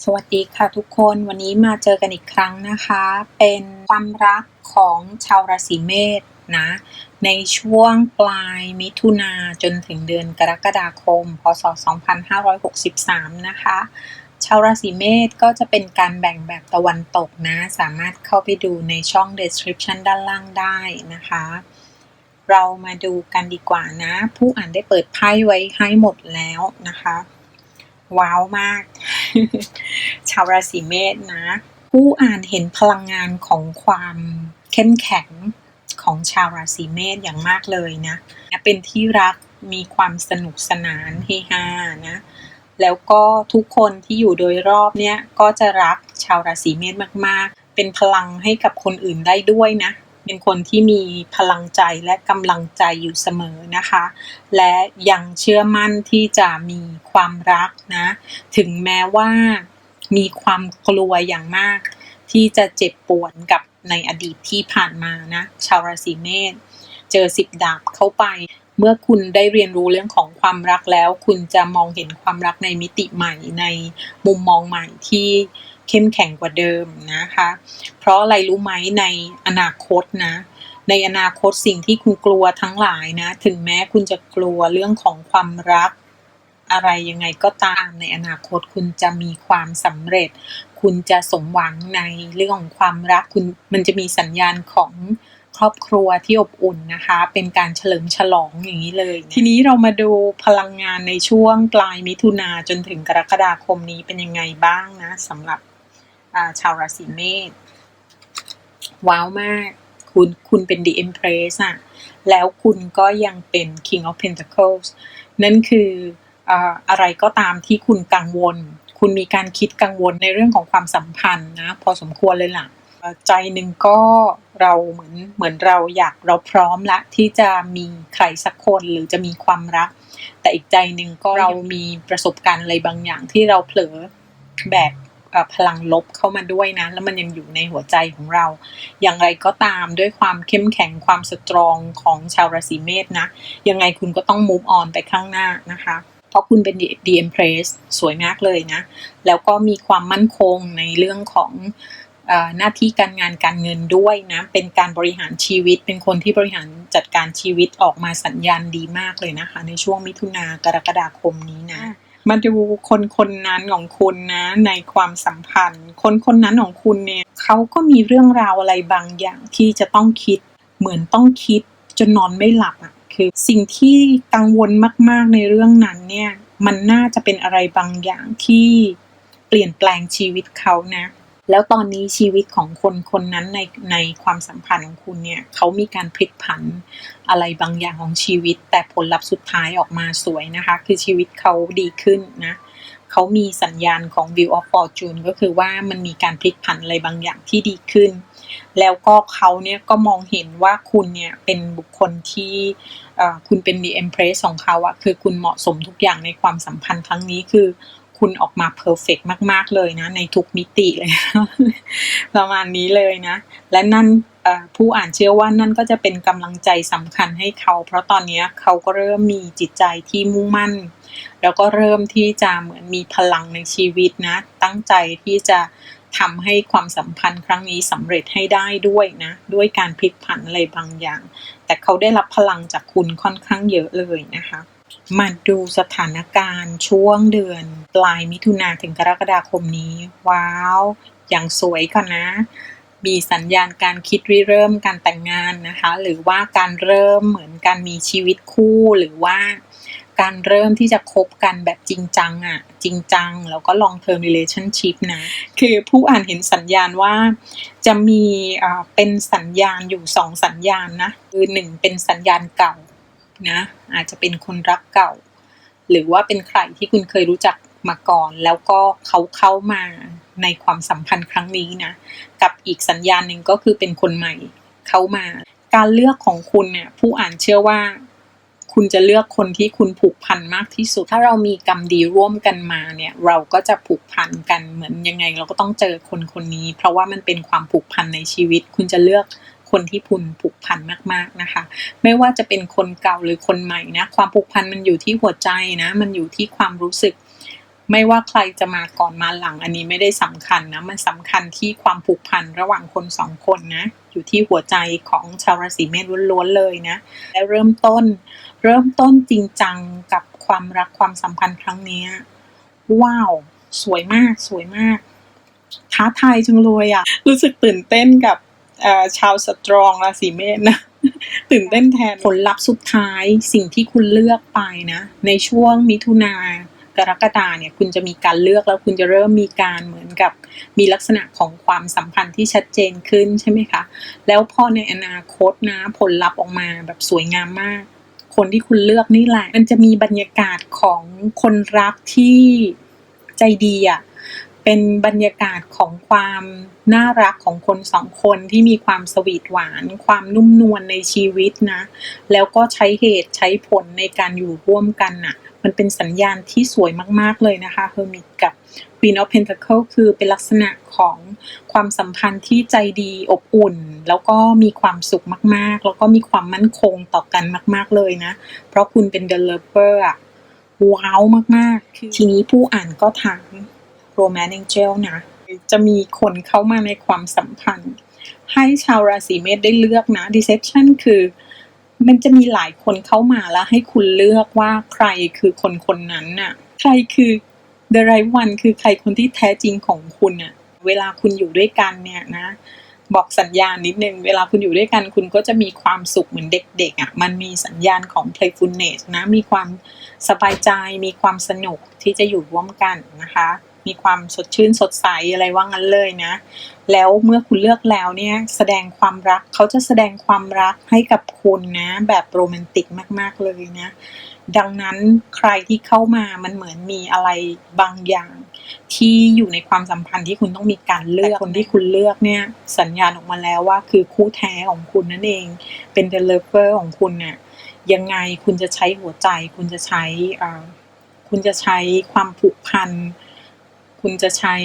สวัสดีค่ะทุกคนวันนี้มาเจอกันอีกครั้งนะคะ เป็นความรักของชาวราศีเมษนะ ในช่วงปลายมิถุนาจนถึงเดือนกรกฎาคม พศ 2563 นะคะ ชาวราศีเมษก็จะเป็นการแบ่งแบบตะวันตกนะ สามารถเข้าไปดูในช่อง description ด้านล่างได้นะคะ เรามาดูกันดีกว่านะ ผู้อ่านได้เปิดไพ่ไว้ให้หมดแล้วนะคะ ว้าวมาก ชาวราศีเมษนะ ผู้อ่านเห็นพลังงานของความเข้มแข็งของชาวราศีเมษอย่างมากเลยนะ เป็นที่รักมีความสนุกสนานเฮฮานะ แล้วก็ทุกคนที่อยู่โดยรอบเนี่ยก็จะรักชาวราศีเมษมากๆ เป็นพลังให้กับคนอื่นได้ด้วยนะ เป็นคนที่มีพลังใจและกำลังใจอยู่เสมอนะคะ และยังเชื่อมั่นที่จะมีความรักนะ ถึงแม้ว่ามีความกลัวอย่างมาก ที่จะเจ็บปวดกับในอดีตที่ผ่านมานะ ชาวราศีเมษเจอสิบดาบเข้าไป เมื่อคุณได้เรียนรู้เรื่องของความรักแล้ว คุณจะมองเห็นความรักในมิติใหม่ในมุมมองใหม่ที่ เข้มแข็งกว่าเดิมนะคะ เพราะอะไรรู้ไหมในอนาคตนะ ในอนาคตสิ่งที่คุณกลัวทั้งหลายนะ ถึงแม้คุณจะกลัวเรื่องของความรัก อะไรยังไงก็ตามในอนาคตคุณจะมีความสำเร็จ คุณจะสมหวังในเรื่องของความรักคุณมันจะมีสัญญาณของครอบครัวที่อบอุ่นนะคะ เป็นการเฉลิมฉลองอย่างนี้เลย ทีนี้เรามาดูพลังงานในช่วงปลายมิถุนาจนถึงกรกฎาคมนี้เป็นยังไงบ้างนะสำหรับ ชาวราศีเมษว้าวมาก คุณคุณเป็น The Empress อะแล้วคุณก็ยังเป็น King of Pentacles นั่นคืออะไรก็ตามที่คุณกังวล คุณมีการคิดกังวลในเรื่องของความสัมพันธ์นะ พอสมควรเลยล่ะ ใจหนึ่งก็เราเหมือนเหมือนเราอยากเราพร้อมละที่จะมีใครสักคนหรือจะมีความรัก แต่อีกใจหนึ่งก็เรามีประสบการณ์อะไรบางอย่างที่เราเผลอแบก พลังลบเข้ามาด้วยนะ แล้วมันยังอยู่ในหัวใจของเรา อย่างไรก็ตามด้วยความเข้มแข็งความสตรองของชาวราศีเมษนะ ยังไงคุณก็ต้อง move on ไปข้างหน้านะคะ เพราะคุณเป็น The Empress สวยมากเลยนะ แล้วก็มีความมั่นคงในเรื่องของหน้าที่การงานการเงินด้วยนะ เป็นการบริหารชีวิต เป็นคนที่บริหารจัดการชีวิตออกมาสัญญาณดีมากเลยนะคะ ในช่วงมิถุนากรกฎาคมนี้นะ มาดูคนคนนั้นของคุณนะในความสัมพันธ์ คนคนนั้นของคุณเนี่ยเขาก็มีเรื่องราวอะไรบางอย่างที่จะต้องคิด เหมือนต้องคิดจนนอนไม่หลับอะคือสิ่งที่กังวลมาก ๆ ในเรื่องนั้นเนี่ยมันน่าจะเป็นอะไรบางอย่างที่เปลี่ยนแปลงชีวิตเขานะ แล้วตอนนี้ชีวิตของคนคนนั้นในในความสัมพันธ์ของคุณเนี่ยเขามีการพลิกผันอะไรบางอย่างของชีวิต แต่ผลลัพธ์สุดท้ายออกมาสวยนะคะ คือชีวิตเขาดีขึ้นนะเขามีสัญญาณของ View of Fortune ก็คือว่ามันมีการพลิกผันอะไรบางอย่างที่ดีขึ้น แล้วก็เขาเนี่ยก็มองเห็นว่าคุณเนี่ยเป็นบุคคลที่คุณเป็น The Empress ของเขาอะคือคุณเหมาะสมทุกอย่างในความสัมพันธ์ครั้งนี้คือ คุณออกมาเพอร์เฟกมาก ๆ เลยนะ ในทุกมิติเลย ประมาณนี้เลยนะ และนั่นผู้อ่านเชื่อว่านั่นก็จะเป็นกำลังใจสำคัญให้เขา เพราะตอนนี้เขาก็เริ่มมีจิตใจที่มุ่งมั่น แล้วก็เริ่มที่จะเหมือนมีพลังในชีวิตนะ ตั้งใจที่จะทำให้ความสัมพันธ์ครั้งนี้สำเร็จให้ได้ด้วยนะ ด้วยการพลิกผันอะไรบางอย่าง แต่เขาได้รับพลังจากคุณค่อนข้างเยอะเลยนะคะ มาดูสถานการณ์ช่วงเดือนปลายมิถุนาถึงกรกฎาคมนี้ ว้าวอย่างสวยก่อนนะ มีสัญญาณการคิดริเริ่มการแต่งงานนะคะ หรือว่าการเริ่มเหมือนการมีชีวิตคู่หรือว่าการเริ่มที่จะคบกันแบบจริงจังอะ่ะ จริงจัง แล้วก็ long term relationship นะ คือผู้อ่านเห็นสัญญาณว่าจะมีเป็นสัญญาณอยู่สองสัญญาณนะ คือหนึ่งเป็นสัญญาณเก่า นะ อาจจะเป็นคนรักเก่า หรือว่าเป็นใครที่คุณเคยรู้จักมาก่อน แล้วก็เขาเข้ามาในความสัมพันธ์ครั้งนี้นะ กับอีกสัญญาณหนึ่งก็คือเป็นคนใหม่เข้ามา การเลือกของคุณเนี่ยผู้อ่านเชื่อว่า คุณจะเลือกคนที่คุณผูกพันมากที่สุด ถ้าเรามีกรรมดีร่วมกันมาเนี่ยเราก็จะผูกพันกันเหมือนยังไง เราก็ต้องเจอคนคนนี้ เพราะว่ามันเป็นความผูกพันในชีวิต คุณจะเลือก คนที่พุนผูกพันมากๆนะคะ ไม่ว่าจะเป็นคนเก่าหรือคนใหม่นะความผูกพันมันอยู่ที่หัวใจนะ มันอยู่ที่ความรู้สึก ไม่ว่าใครจะมาก่อนมาหลังอันนี้ไม่ได้สำคัญนะมันสำคัญที่ความผูกพันระหว่างคนสองคนนะอยู่ที่หัวใจของชาวราศีเมษล้วนๆเลยนะและเริ่มต้น เริ่มต้นจริงจังกับความรักความสัมพันธ์ครั้งนี้ว้าว สวยมากสวยมากท้าทายจังเลยอะรู้สึกตื่นเต้นกับ ชาวสตรองราศีเมษนะตื่นเต้นแทนผลลัพธ์สุดท้ายสิ่งที่คุณเลือกไปนะ ในช่วงมิถุนากรกฎาเนี่ยคุณจะมีการเลือกแล้วคุณจะเริ่มมีการเหมือนกับมีลักษณะของความสัมพันธ์ที่ชัดเจนขึ้นใช่ไหมคะ แล้วพอในอนาคตนะผลลัพธ์ออกมาแบบสวยงามมาก คนที่คุณเลือกนี่แหละ มันจะมีบรรยากาศของคนรักที่ใจดีอะ่ะ เป็นบรรยากาศของความน่ารักของคนสองคนที่มีความสวีทหวาน ความนุ่มนวลในชีวิตนะ แล้วก็ใช้เหตุใช้ผลในการอยู่ร่วมกันน่ะ มันเป็นสัญญาณที่สวยมากๆเลยนะคะเฮอร์มิตกับ Queen of Pentacle คือเป็นลักษณะของความสัมพันธ์ที่ใจดีอบอุ่น แล้วก็มีความสุขมากๆ แล้วก็มีความมั่นคงต่อกันมาก ๆเลยนะ เพราะคุณเป็น developer อะว้าวมากๆ ทีนี้ผู้อ่านก็ถาม Romance Angel นะ จะมีคนเข้ามาในความสัมพันธ์ ให้ชาวราศีเมษได้เลือกนะ Deception คือ มันจะมีหลายคนเข้ามาแล้วให้คุณเลือกว่าใครคือคนคนนั้นน่ะ ใครคือ The Right One คือใครคนที่แท้จริงของคุณน่ะ เวลาคุณอยู่ด้วยกันเนี่ยนะบอกสัญญาณนิดนึง เวลาคุณอยู่ด้วยกันคุณก็จะมีความสุขเหมือนเด็กๆอะ่ะ มันมีสัญญาณของ playfulness นะ มีความสบายใจ มีความสนุกที่จะอยู่ร่วมกันนะคะ มีความสดชื่นสดใสอะไรว่างั้นเลยนะ แล้วเมื่อคุณเลือกแล้วเนี่ยแสดงความรักเขาจะแสดงความรักให้กับคุณนะ แบบโรแมนติกมาก ๆ เลยนะ ดังนั้นใครที่เข้ามามันเหมือนมีอะไรบางอย่างที่อยู่ในความสัมพันธ์ที่คุณต้องมีการเลือกคนที่คุณเลือกเนี่ย สัญญาณออกมาแล้วว่าคือคู่แท้ของคุณนั่นเอง เป็นเดลเลเวอร์ของคุณเนี่ยยังไงคุณจะใช้หัวใจ คุณจะใช้คุณจะใช้ความผูกพัน คุณจะใช้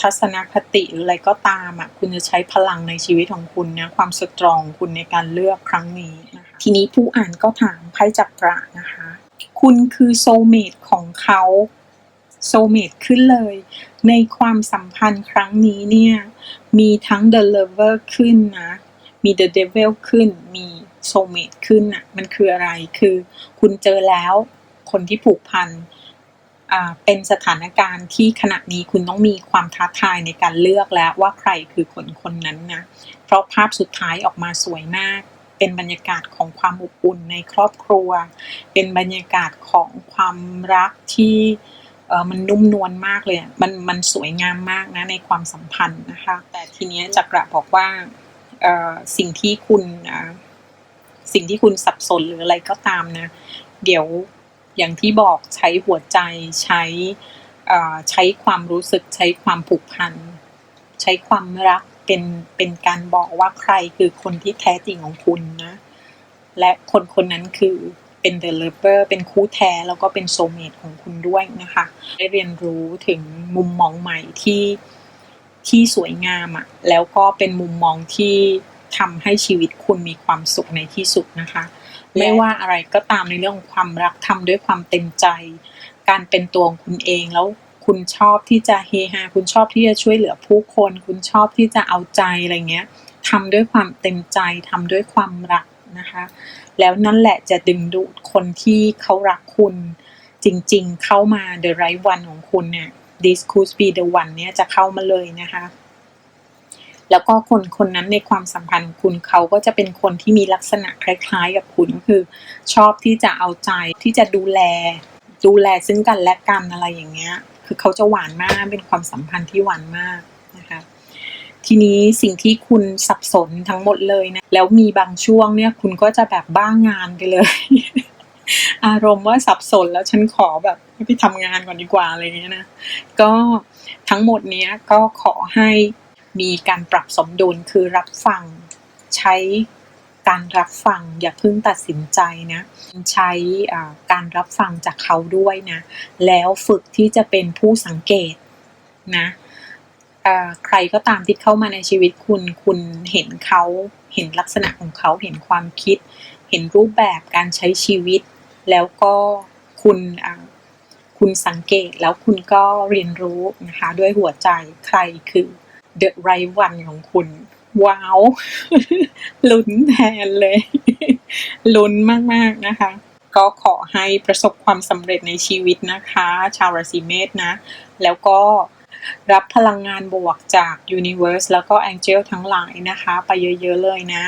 ทัศนคติหรืออะไรก็ตามอะคุณจะใช้พลังในชีวิตของคุณนะความสตรองคุณในการเลือกครั้งนี้นะคะทีนี้ผู้อ่านก็ถามไพ่จักระนะคะ คุณคือโซเมตของเขาโซเมตขึ้นเลย ในความสัมพันธ์ครั้งนี้เนี่ย มีทั้ง the lover ขึ้นนะ มี the devil ขึ้น มีโซเมตขึ้นอะ มันคืออะไร คือคุณเจอแล้วคนที่ผูกพัน เป็นสถานการณ์ที่ขณะนี้คุณต้องมีความท้าทายในการเลือกแล้วว่าใครคือคนคนนั้นนะเพราะภาพสุดท้ายออกมาสวยมาก เป็นบรรยากาศของความอบอุ่นในครอบครัว เป็นบรรยากาศของความรักที่มันนุ่มนวลมากเลยมันมันสวยงามมากนะในความสัมพันธ์นะคะ แต่ทีนี้จักระบอกว่าสิ่งที่คุณสิ่งที่คุณสับสนหรืออะไรก็ตามนะ เดี๋ยว อย่างที่บอกใช้หัวใจใช้ใช้ความรู้สึกใช้ความผูกพัน ใช้ความรักเป็นเป็นการบอกว่าใครคือคนที่แท้จริงของคุณนะ และคนคนนั้นคือเป็นเดลเลเวอร์เป็นคู่แท้แล้วก็เป็นโซเมตของคุณด้วยนะคะ ได้เรียนรู้ถึงมุมมองใหม่ที่ที่สวยงามอะ่ะแล้วก็เป็นมุมมองที่ทำให้ชีวิตคุณมีความสุขในที่สุดนะคะ ไม่ว่าอะไรก็ตามในเรื่องของความรักทำด้วยความเต็มใจ การเป็นตัวของคุณเองแล้วคุณชอบที่จะเฮฮาคุณชอบที่จะช่วยเหลือผู้คน คุณชอบที่จะเอาใจอะไรเงี้ยทำด้วยความเต็มใจทำด้วยความรักนะคะ แล้วนั่นแหละจะดึงดูดคนที่เขารักคุณ จริงๆ เข้ามา the right one ของคุณเนี่ย this could be the one เนี่ยจะเข้ามาเลยนะคะ แล้วก็คนคนนั้นในความสัมพันธ์ของคุณเขาก็จะเป็นคนที่มีลักษณะคล้าย ๆ กับคุณก็คือ ชอบที่จะเอาใจที่จะดูแล ดูแลซึ่งกันและกันอะไรอย่างเงี้ย คือเขาจะหวานมากเป็นความสัมพันธ์ที่หวานมากนะคะทีนี้สิ่งที่คุณสับสนทั้งหมดเลยนะแล้วมีบางช่วงเนี่ยคุณก็จะแบบบ้างงานไปเลย อารมณ์ว่าสับสนแล้วฉันขอแบบไปทำงานก่อนดีกว่าอะไรเงี้ยนะก็ทั้งหมดเนี้ยก็ขอให้ มีการปรับสมดุลคือรับฟัง ใช้การรับฟังอย่าเพิ่งตัดสินใจนะใช้การรับฟังจากเขาด้วยนะแล้วฝึกที่จะเป็นผู้สังเกตนะใครก็ตามที่เข้ามาในชีวิตคุณ คุณเห็นเขาเห็นลักษณะของเขาเห็นความคิด เห็นรูปแบบการใช้ชีวิต แล้วก็คุณคคุณสังเกตแล้วคุณก็เรียนรู้นะคะด้วยหัวใจใครคือ the right one ของคุณ ว้าวลุ้นแทนเลยลุ้นมาก ๆ นะคะ ก็ขอให้ประสบความสำเร็จในชีวิตนะคะ ชาวราศีเมษนะ แล้วก็รับพลังงานบวกจาก Universe แล้วก็ Angel ทั้งหลายนะคะ ไปเยอะ ๆ เลยนะ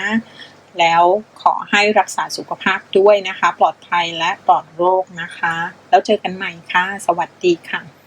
แล้วขอให้รักษาสุขภาพด้วยนะคะ ปลอดภัยและปลอดโรคนะคะ แล้วเจอกันใหม่ค่ะ สวัสดีค่ะ